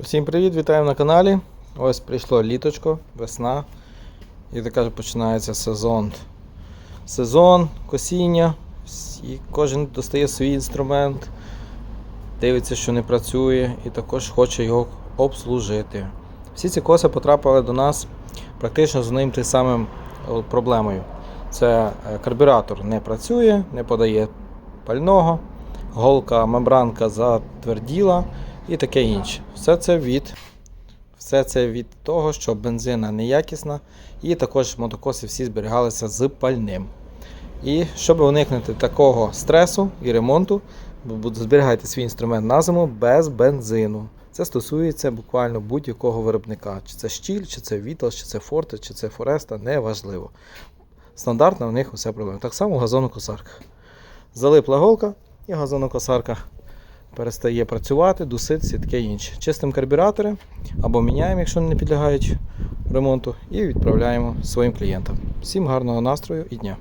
Всім привіт, вітаємо на каналі. Ось прийшло літочко, весна. І так каже, починається сезон. Сезон, косіння. І кожен достає свій інструмент, дивиться, що не працює, і також хоче його обслужити. Всі ці коси потрапили до нас практично з одним тим самим е, проблемою. Це е, карбюратор не працює, не подає пального, голка, мембранка затверділа і таке інше. Все це від, все це від того, що бензина неякісна, і також мотокоси всі зберігалися з пальним. І щоб уникнути такого стресу і ремонту, зберігайте свій інструмент на зиму без бензину. Це стосується буквально будь-якого виробника. Чи це Штіль, чи це Вітал, чи це Форте, чи це Фореста, неважливо. Стандартно в них усе проблема. Так само в газонокосарках. Залипла голка і газонокосарка перестає працювати, дуситися і таке інше. Чистимо карбюратори або міняємо, якщо не підлягають ремонту, і відправляємо своїм клієнтам. Всім гарного настрою і дня!